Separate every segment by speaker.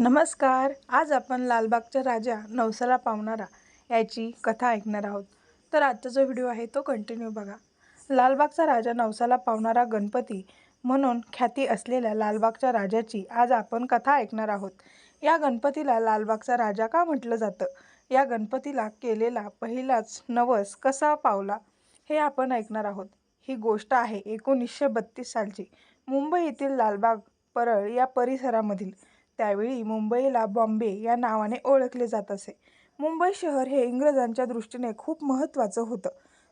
Speaker 1: नमस्कार. आज आपण लालबागच्या राजा नवसाला पावणारा याची कथा ऐकणार आहोत. तर आजचा जो व्हिडिओ आहे तो कंटिन्यू बघा. लालबागचा राजा नवसाला पावणारा गणपती म्हणून ख्याती असलेल्या लालबागच्या राजाची आज आपण कथा ऐकणार आहोत. या गणपतीला लालबागचा राजा का म्हटलं जातं? या गणपतीला केलेला पहिलाच नवस कसा पावला? हे आपण ऐकणार आहोत. ही गोष्ट आहे एकोणीसशे बत्तीस सालची. मुंबई येथील लालबाग परळ या परिसरामधील. त्यावेळी मुंबईला बॉम्बे या नावाने ओळखले जात असे. मुंबई शहर हे इंग्रजांच्या दृष्टीने खूप महत्त्वाचं होतं.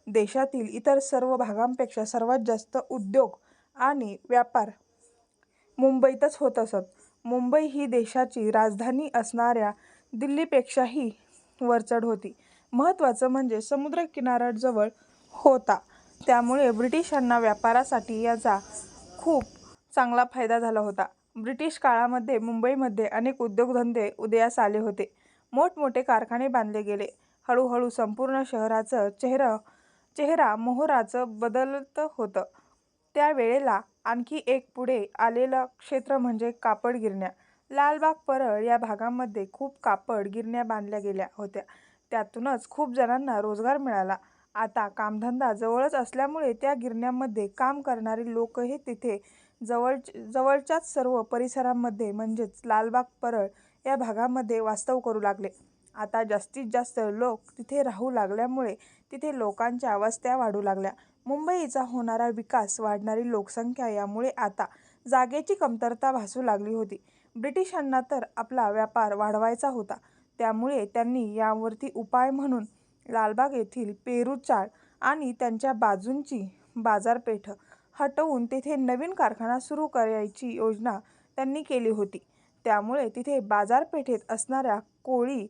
Speaker 1: देशातील इतर सर्व भागांपेक्षा सर्वात जास्त उद्योग आणि व्यापार मुंबईतच होत असत. मुंबई ही देशाची राजधानी असणाऱ्या दिल्लीपेक्षाही वरचढ होती. महत्त्वाचं म्हणजे समुद्रकिनाऱ्याजवळ होता. त्यामुळे ब्रिटिशांना व्यापारासाठी याचा खूप चांगला फायदा झाला होता. ब्रिटिश काळामध्ये मुंबईमध्ये अनेक उद्योगधंदे उदयास आले होते. मोठमोठे कारखाने बांधले गेले. हळूहळू संपूर्ण शहराचं चेहरा चेहरा मोहराचं बदलत होतं. त्यावेळेला आणखी एक पुढे आलेलं क्षेत्र म्हणजे कापड गिरण्या. लालबाग परळ या भागामध्ये खूप कापड गिरण्या बांधल्या गेल्या होत्या. त्यातूनच खूप जणांना रोजगार मिळाला. आता कामधंदा जवळच असल्यामुळे त्या गिरण्यांमध्ये काम करणारे लोकही तिथे जवळ जवळच्याच सर्व परिसरामध्ये म्हणजेच लालबाग परळ या भागामध्ये वास्तव करू लागले. आता जास्तीत जास्त लोक तिथे राहू लागल्यामुळे तिथे लोकांच्या वस्त्या वाढू लागल्या. मुंबईचा होणारा विकास वाढणारी लोकसंख्या यामुळे आता जागेची कमतरता भासू लागली होती. ब्रिटिशांना तर आपला व्यापार वाढवायचा होता. त्यामुळे त्यांनी यावरती उपाय म्हणून लालबाग येथील पेरू चाळ आणि त्यांच्या बाजूंची बाजारपेठ हटवून तिथे नवीन कारखाना सुरू करायची योजना त्यांनी केली होती. त्यामुळे तिथे बाजारपेठेत असणाऱ्या कोळी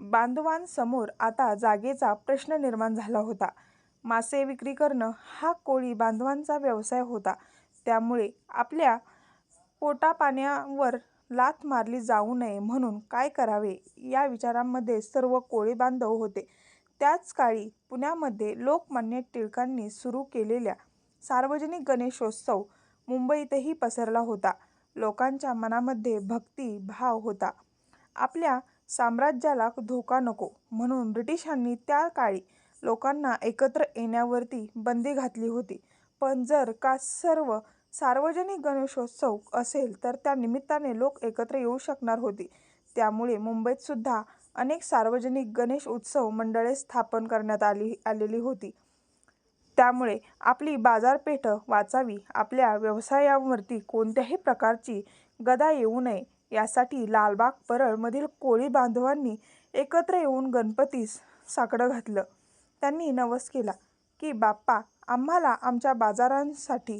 Speaker 1: बांधवांसमोर आता जागेचा प्रश्न निर्माण झाला होता. मासे विक्री करणं हा कोळी बांधवांचा व्यवसाय होता. त्यामुळे आपल्या पोटापाण्यावर लाथ मारली जाऊ नये म्हणून काय करावे या विचारांमध्ये सर्व कोळी बांधव होते. त्याच काळी पुण्यामध्ये लोकमान्य टिळकांनी सुरू केलेल्या सार्वजनिक गणेशोत्सव मुंबईतही पसरला होता. लोकांच्या मनामध्ये भक्ती भाव होता. आपल्या साम्राज्याला धोका नको म्हणून ब्रिटिशांनी त्या काळी लोकांना एकत्र येण्यावरती बंदी घातली होती. पण जर का सर्व सार्वजनिक गणेशोत्सव असेल तर त्या निमित्ताने लोक एकत्र येऊ शकणार होती. त्यामुळे मुंबईत सुद्धा अनेक सार्वजनिक गणेश उत्सव मंडळे स्थापन करण्यात आली आलेली होती. त्यामुळे आपली बाजारपेठ वाचावी आपल्या व्यवसायावरती कोणत्याही प्रकारची गदा येऊ नये यासाठी लालबाग परळमधील कोळी बांधवांनी एकत्र येऊन गणपतीस साकडं घातलं. त्यांनी नवस केला की बाप्पा आम्हाला आमच्या बाजारांसाठी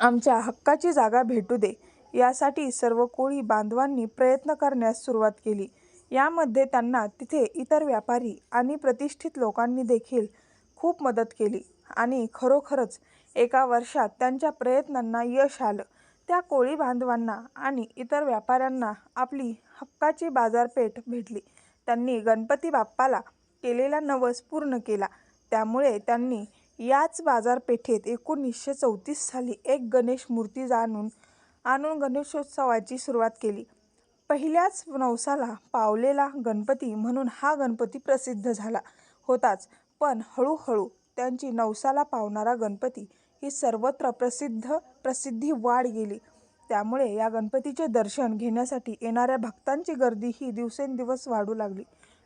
Speaker 1: आमच्या हक्काची जागा भेटू दे. यासाठी सर्व कोळी बांधवांनी प्रयत्न करण्यास सुरुवात केली. यामध्ये त्यांना तिथे इतर व्यापारी आणि प्रतिष्ठित लोकांनी देखील खूप मदत केली. आणि खरोखरच एका वर्षात त्यांच्या प्रयत्नांना यश आलं. त्या कोळी बांधवांना आणि इतर व्यापाऱ्यांना आपली हक्काची बाजारपेठ भेटली. त्यांनी गणपती बाप्पाला केलेला नवस पूर्ण केला. त्यामुळे त्यांनी याच बाजारपेठेत एकोणीसशे चौतीस साली एक गणेश मूर्ती जाणून आणून गणेशोत्सवाची सुरुवात केली. पहिल्याच नवसाला पावलेला गणपती म्हणून हा गणपती प्रसिद्ध झाला होताच. पण हळूहळू त्यांची नवसाला पावणारा गणपती ही सर्वत्र प्रसिद्ध प्रसिद्धी वाढ गेली. त्यामुळे या गणपतीचे दर्शन घेण्यासाठी येणाऱ्या भक्तांची गर्दी ही दिवसेंदिवस वाढू लागली.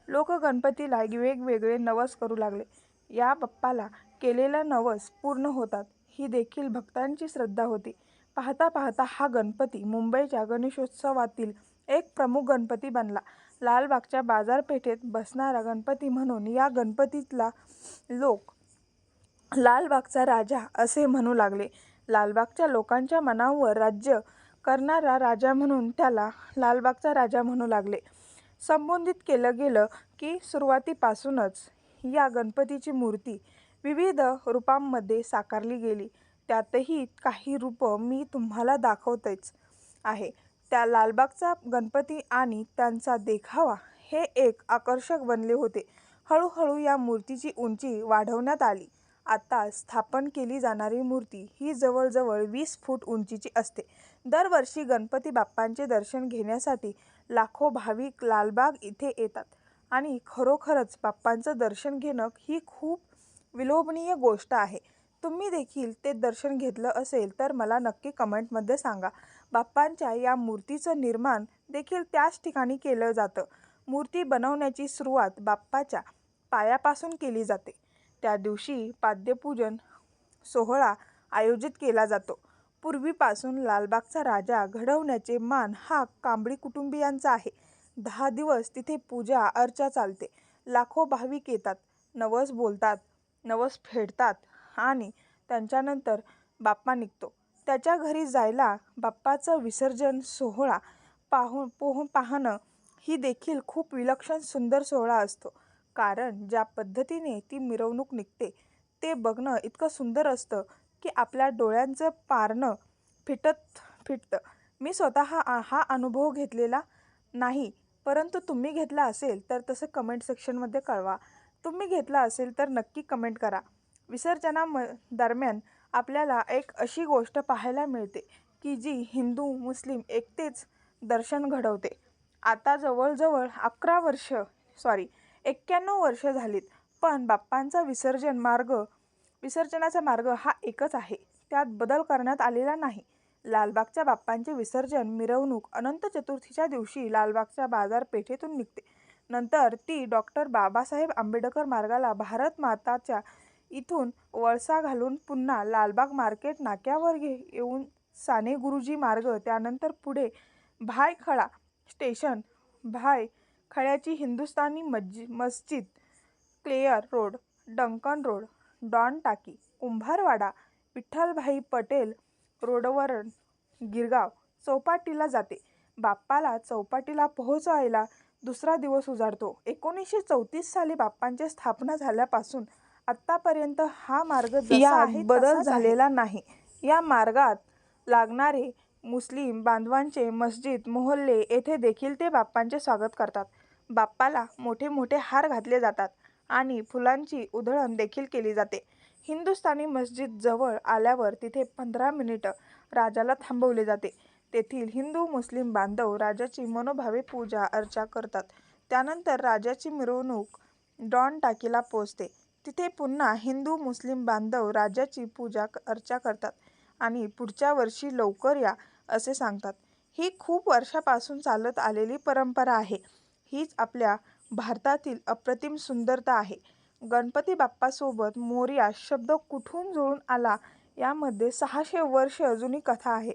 Speaker 1: लोक गणपतीला वेगवेगळे नवस करू लागले. या बाप्पाला केलेला नवस पूर्ण होतात ही देखील भक्तांची श्रद्धा होती. पाहता पाहता हा गणपती मुंबईच्या गणेशोत्सवातील एक प्रमुख गणपती बनला. लालबागच्या बाजारपेठेत बसणारा गणपती म्हणून या गणपतीतला लोक लालबागचा राजा असे म्हणू लागले. लालबागच्या लोकांच्या मनावर राज्य करणारा राजा म्हणून त्याला लालबागचा राजा म्हणू लागले. संबोधित केलं गेलं की सुरुवातीपासूनच या गणपतीची मूर्ती विविध रूपांमध्ये साकारली गेली. त्यातही काही रूपं मी तुम्हाला दाखवतेच आहे. त्या लालबागचा गणपती आणि त्यांचा देखावा हे एक आकर्षक बनले होते. हळूहळू या मूर्तीची उंची वाढवण्यात आली. आता स्थापन केली जाणारी मूर्ती ही जवळजवळ वीस फूट उंचीची असते. दरवर्षी गणपती बाप्पांचे दर्शन घेण्यासाठी लाखो भाविक लालबाग इथे येतात आणि खरोखरच बाप्पांचं दर्शन घेणं ही खूप विलोभनीय गोष्ट आहे. तुम्ही देखील ते दर्शन घेतलं असेल तर मला नक्की कमेंटमध्ये सांगा. बाप्पांच्या या मूर्तीचं निर्माण देखील त्याच ठिकाणी केलं जातं. मूर्ती बनवण्याची सुरुवात बाप्पाच्या पायापासून केली जाते. त्या दिवशी पाद्यपूजन सोहळा आयोजित केला जातो. पूर्वीपासून लालबागचा राजा घडवण्याचे मान हा कांबळी कुटुंबियांचा आहे. दहा दिवस तिथे पूजा अर्चा चालते. लाखो भाविक येतात. नवस बोलतात नवस फेडतात आणि त्यांच्यानंतर बाप्पा निघतो. त्याच्या घरी जायला बाप्पाचं विसर्जन सोहळा पाहून पोहून पाहणं ही देखील खूप विलक्षण सुंदर सोहळा असतो. कारण ज्या पद्धतीने ती मिरवणूक निघते ते बघणं इतकं सुंदर असतं की आपल्या डोळ्यांचं पारणं फिटत फिटतं. मी स्वतः हा हा अनुभव घेतलेला नाही परंतु तुम्ही घेतला असेल तर तसं कमेंट सेक्शनमध्ये कळवा. तुम्ही घेतला असेल तर नक्की कमेंट करा. विसर्जना म दरम्यान आपल्याला एक अशी गोष्ट पाहायला मिळते की जी हिंदू मुस्लिम एकतेच दर्शन घडवते. आता जवळजवळ अकरा वर्ष सॉरी एक्क्याण्णव वर्ष झालीत पण बाप्पांचा विसर्जन मार्ग विसर्जनाचा मार्ग हा एकच आहे. त्यात बदल करण्यात आलेला नाही. लालबागच्या बाप्पांचे विसर्जन मिरवणूक अनंत चतुर्थीच्या दिवशी लालबागच्या बाजारपेठेतून निघते. नंतर ती डॉक्टर बाबासाहेब आंबेडकर मार्गाला भारत माताच्या इथून वळसा घालून पुन्हा लालबाग मार्केट नाक्यावर घे येऊन साने गुरुजी मार्ग त्यानंतर पुढे भायखळा स्टेशन भाय खळ्याची हिंदुस्थानी मज्जि मस्जिद क्लेअर रोड डंकन रोड डॉन टाकी कुंभारवाडा विठ्ठलभाई पटेल रोडवरण गिरगाव चौपाटीला जाते. बाप्पाला चौपाटीला पोहोचायला दुसरा दिवस उजाडतो. एकोणीसशे चौतीस साली बाप्पांची स्थापना झाल्यापासून आत्तापर्यंत हा मार्ग जसा आहे बदल झालेला नाही. या मार्गात लागणारे मुस्लिम बांधवांचे मस्जिद मोहल्ले येथे देखील ते बाप्पांचे स्वागत करतात. बाप्पाला मोठे मोठे हार घातले जातात आणि फुलांची उधळण देखील केली जाते. हिंदुस्थानी मस्जिद जवळ आल्यावर तिथे पंधरा मिनिटं राजाला थांबवले जाते. तेथील हिंदू मुस्लिम बांधव राजाची मनोभावे पूजा अर्चा करतात. त्यानंतर राजाची मिरवणूक डॉन टाकीला पोचते तिथे पुन्हा हिंदू मुस्लिम बांधव राजाची पूजा अर्चा करतात आणि पुढच्या वर्षी लवकर या असे सांगतात. ही खूप वर्षापासून चालत आलेली परंपरा आहे. हीच आपल्या भारतातील अप्रतिम सुंदरता आहे. गणपती बाप्पासोबत मोर्या शब्द कुठून जुळून आला यामध्ये सहाशे वर्ष जुनी कथा आहे.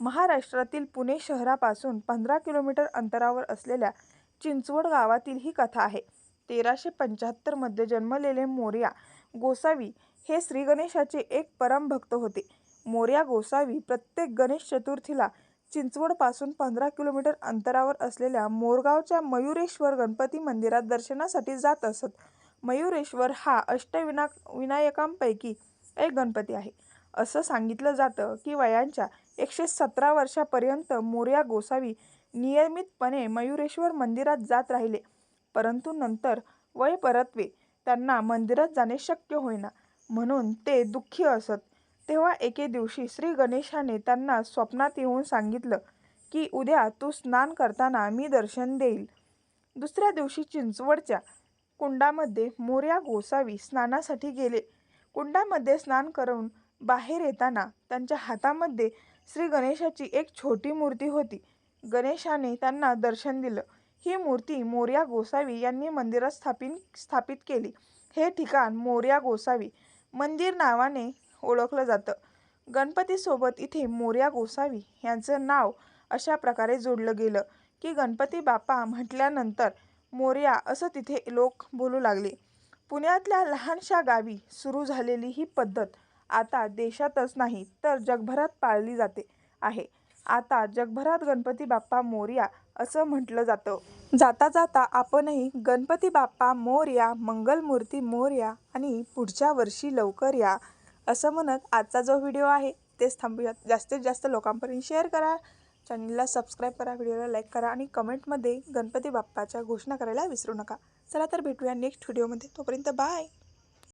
Speaker 1: महाराष्ट्रातील पुणे शहरापासून पंधरा किलोमीटर अंतरावर असलेल्या चिंचवड गावातील ही कथा आहे. तेराशे पंच्याहत्तरमध्ये जन्मलेले मोर्या गोसावी हे श्री गणेशाचे एक परमभक्त होते. मोर्या गोसावी प्रत्येक गणेश चतुर्थीला चिंचवडपासून पंधरा किलोमीटर अंतरावर असलेल्या मोरगावच्या मयुरेश्वर गणपती मंदिरात दर्शनासाठी जात असत. मयुरेश्वर हा अष्टविना विनायकांपैकी एक गणपती आहे. असं सांगितलं जातं की वयांच्या एकशे सतरा वर्षापर्यंत मोर्या गोसावी नियमितपणे मयुरेश्वर मंदिरात जात राहिले. परंतु नंतर वय परतवे. त्यांना मंदिरात जाणे शक्य होईना. म्हणून ते दुःखी असत. तेव्हा एके दिवशी श्री गणेशाने त्यांना स्वप्नात येऊन सांगितलं की उद्या तू स्नान करताना मी दर्शन देईल. दुसऱ्या दिवशी चिंचवडच्या कुंडामध्ये मोर्या गोसावी स्नानासाठी गेले. कुंडामध्ये स्नान करून बाहेर येताना त्यांच्या हातामध्ये श्री गणेशाची एक छोटी मूर्ती होती. गणेशाने त्यांना दर्शन दिलं. ही मूर्ती मोर्या गोसावी यांनी मंदिरात स्थापित स्थापित केली. हे ठिकाण मोर्या गोसावी मंदिर नावाने ओळखलं जातं. गणपतीसोबत इथे मोर्या गोसावी यांचं नाव अशा प्रकारे जोडलं गेलं की गणपती बाप्पा म्हटल्यानंतर मोर्या असं तिथे लोक बोलू लागले. पुण्यातल्या लहानशा गावी सुरू झालेली ही पद्धत आता देशातच नाही तर जगभरात पाळली जाते आहे. आता जगभरात गणपती बाप्पा मोर्या असं म्हटलं जातं. जाता जाता आपणही गणपती बाप्पा मोर्या मंगलमूर्ती मोर्या आणि पुढच्या वर्षी लवकर या असं म्हणत आजचा जो व्हिडिओ आहे तेच थांबूयात. जास्तीत जास्त लोकांपर्यंत शेअर करा. चॅनलला सबस्क्राईब करा व्हिडिओला लाईक करा आणि कमेंटमध्ये गणपती बाप्पाच्या घोषणा करायला विसरू नका. चला तर भेटूया नेक्स्ट व्हिडिओमध्ये. तोपर्यंत बाय!